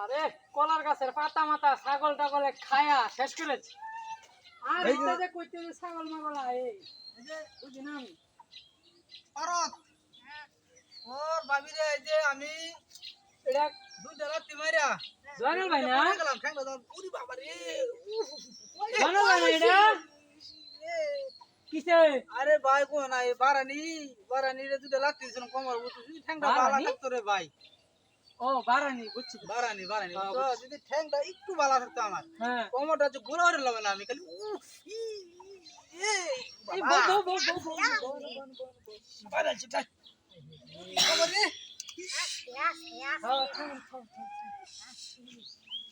আরে কলার গাছের পাতা মাতা ছাগল টাগলে খায়া শেষ করেছে। আর এটা যে কইতে যে ছাগল মাগলা এই এই যে বুঝি না আমি। পারত ওর ভাবি রে এই যে আমি এটা দুইটা রাত্রি মাইরা। জয়নাল ভাই না? গেলাম উরি বাবা রে। জয়নাল ভাই না এটা? কিসে? আরে ভাই কো না এই বারানি। বারানি রে দুইটা রাত্রি ছিল কমর বুঝছিস ঠ্যাংটা? থাকতো রে ভাই। ও বারানি বুঝছি। বারানি বারানি। হ্যাঁ, তো যদি ঠ্যাংটা একটু বালা থাকতো আমার হ্যাঁ। যে ঘোরা লবে না আমি খালি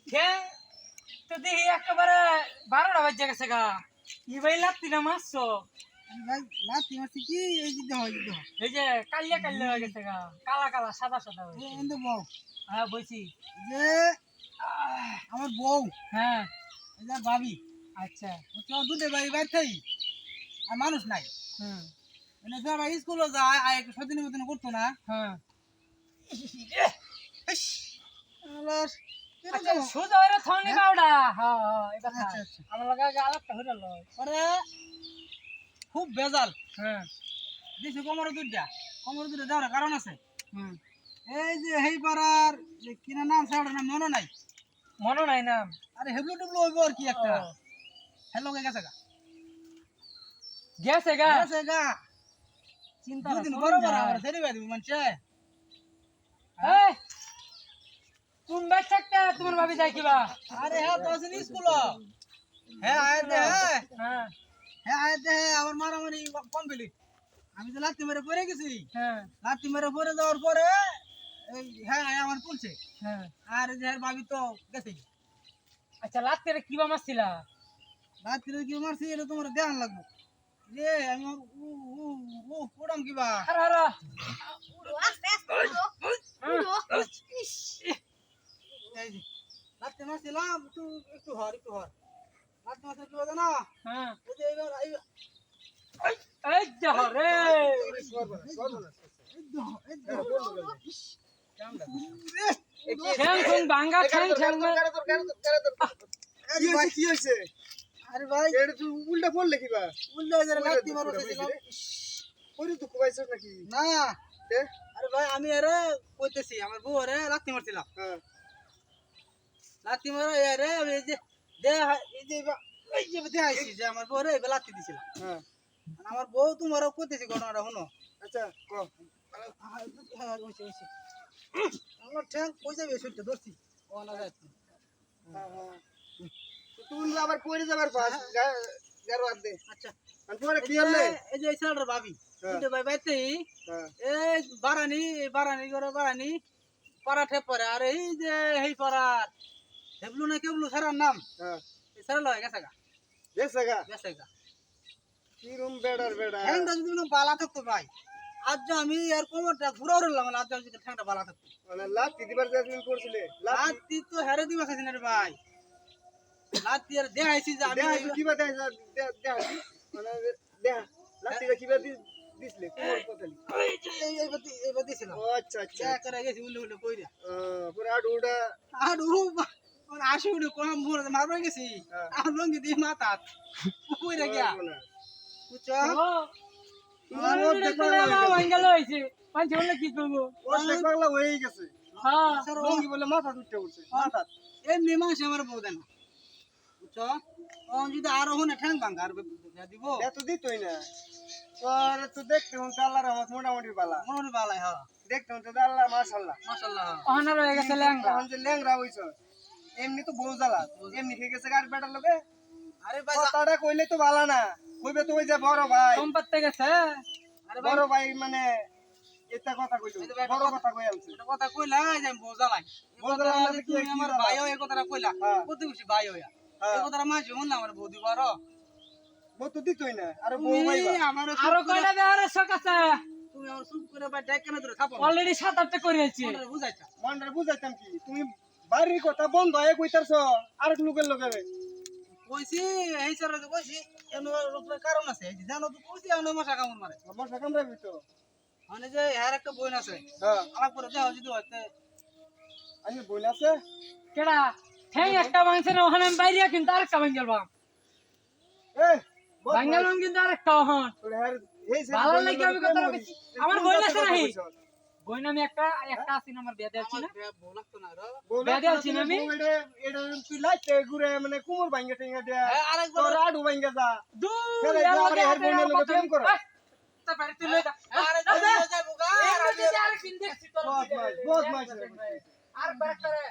হ্যাঁ, তো দেখি একেবারে বারোটা বাজে গেছে গা। ই ভাই না মারছো? ভাই লাতি মারছি কি এই যে দেহ যে এই যে কালিয়া কালিয়া হয়ে গেছে গা। কালা কালা সাদা সাদা হয়ে এই বউ। হ্যাঁ বলছি। যে আমার বউ। হ্যাঁ। ভাবি। আচ্ছা। তো দুধে বাড়ি বাইতেই আর মানুষ নাই। হুম। মানে স্কুলে যায় আর একটু সদিনের মতন করতো না। হ্যাঁ। আচ্ছা সোজা হয়ে বাউডা হ্যাঁ হ্যাঁ আচ্ছা, আচ্ছা। আমার লাগা পরে খুব বেজাল। হ্যাঁ। দিছে কোমরে দুধটা কোমরে দুধটা যাওয়ার কারণ আছে? হুম। এই যে হেই পাড়ার কিনা নাম সাউডার নাম মনে নাই? মনে নাই নাম। আরে হেবলু টেবলু হইব আর কি একটা। হ্যালো গে গেছে গা। গেছে গা। গেছে গা। চিন্তা দুদিন বরাবর আমার ছেড়ে দিব মানছে? এই তোমার ভাবি যাই কিবা আরে হ্যাঁ তো আছে স্কুল হ্যাঁ আয় দে হ্যাঁ। হ্যাঁ হ্যাঁ আয় দে হ্যাঁ আমার মারামারি কমপ্লিট আমি তো লাত্তি মেরে পড়ে গেছি হ্যাঁ। লাত্তি মেরে পড়ে যাওয়ার পরে এই হ্যাঁ আমার পুলছে। হ্যাঁ। আর যে ভাবি তো গেছে। আচ্ছা লাত্তে কিবা মারছিলা? রাত্রে কি মারছি এটা তোমার দেখান লাগবো। রে আমি ওর উ উ উ উড়াম কিবা আরে আরে। এই যে লাত্তি মারছিলাম একটু একটু হর একটু হর। উল্টা পড়লে কিবা উল্টা নাকি না? আরে ভাই আমি আরে কইতেছি আমার বউ আরে লাত্তি মারছিলাম হ্যাঁ লাত্তি মারো আরে আমি যে দেখাইছি যে আমার এবার দিছিলাম। হ্যাঁ। আমার বউ তোমারও ঘটনাটা শুনো। আচ্ছা ক? হ্যাঁ, হইছে, হইছে। আমার ঠ্যাং কই যাবে সুইটটা ধরছি। না যায় তো। হ্যাঁ আবার পড়ে যাবার পাস গারো আর দে। আচ্ছা। পরে এই কি যে- হলে এই যে ছেলেটার ভাবি। ভাই বাইতেই হ্যাঁ। এই বারানি বারানি করে বারানি পাড়াঠে পরে। আর এই যে এই পাড়ার হেবলু না কেবলু সারার নাম? হ্যাঁ। সারা লয় গেছে গা। দেখছে গা? গেছে গা। কি রুম বেডার বেডা? ঠ্যাংটা যদি বালা থাকতো ভাই আজ যে আমি আর কোমরটা ঘুরা উড়লাম আজ যদি ঠ্যাংটা বালা থাকতো। মানে লাতি দিবার জেসমিন করছিলে? লাতি তো হেরে দিবা খাইছি না রে ভাই। লাতি আর দেখাইছি যে আমি দেখা কিবা দেখা দেখা মানে দেখা লাতিটা কিবা দি দিছিলে কোমর কথালি? এই এই- এইবার দি- এইবার দিছিলাম আচ্ছা আচ্ছা। করে গেছি উল্লে উল্লে কইরা। পরে আডু আসি উঠে কম ভরে মারবে গেছি। হ্যাঁ। আর লঙ্গি দিয়ে মাথা কইরা গিয়া। বুঝছ? তোমার মধ্যে পাগলা হয়ে পাগলা হয়েই গেছে। হ্যাঁ। মাথা এমনি আমার বউ দেন বুঝছ? যদি আরও হনে ঠ্যাং ভাঙ্গা আর দিব। এত দিতই না। তোর তো দেখতে হচ্ছে আল্লাহ রহমত মোটামুটি বালা মনে মনে বালাই হ্যাঁ। দেখতে হচ্ছে আল্লাহ মাশাল্লাহ মাশাল্লাহ হয়ে। গেছে যে ল্যাংরা এমনি তো বউ জ্বালা। এমনি খেয়ে গেছে গাড়ি বেটার লোকে। আরে ভাই কথাটা কইলে তো ভালো না। কইবে তো ওই যে বড় ভাই। সম্পত্তি গেছে আরে ভাই বড় ভাই মানে এটা কথা কইলো। ভাই, বড় কথা কই আনছে। একটা কথা কইলা যে আমি বউ জ্বালাই। বউ জ্বালাই যে কি আমার জ্বালা? ভাই এই কথাটা কইলা। হ্যাঁ। প্রতিবেশী ভাই হইয়া। হ্যাঁ। এই কথাটা মাঝে শুনলাম আমার বউ দিবার বউ তো দিতই না আর বউ ভাইবা আমার আরও কয়টা দেওয়ার শখ আছে তুমি আমার চুপ করে ভাই ডাক কেন ধরে থাপো অলরেডি সাত আটটা করেছি বুঝাইছা মনটা বুঝাইতাম কি? তুমি বাড়ির কথা বন্ধ হয়ে কইতারছ আরেক লোকের লোকে কইছি এই স্যার কইছি এমন রূপের কারণ আছে এই জানো তো কইছি এমন মশা কামড় মারে। মশা কামড়াবি তো মানে যে হ্যার একটা বইন আছে হ্যাঁ। আলাপ করে দেওয়া যদি হইতে আমি বোন আছে? কেডা? ঠ্যাং একটা ভাঙছে না ওখানে আমি বাইরে কিন্তু আরেকটা ভাঙ গেলাম এ কিন্তু আরেকটা ওখান। তোর হ্যার ভালো লাগে আমি বলছি। আমার বই আছে নাহি? আমি একটা একটা আছি আমার বিয়ে দিয়েছি না বেদে আছি না আমি? এটা তুই লাইতে ঘুরে মানে কুমোর ভাঙ্গে টেঙ্গা দেয়া হ্যাঁ, তোর আডু ভাঙ্গে যা দূর যা, আরে হের বোনের আর লগে কথা প্রেম। করো। এই, তা বাড়ি তুই লই যা। আরে দাদা, দাদা যাব গা এর মধ্যে দেখছি তোর বদমাইশ, বদমাইশ। আর বারেকটা রে।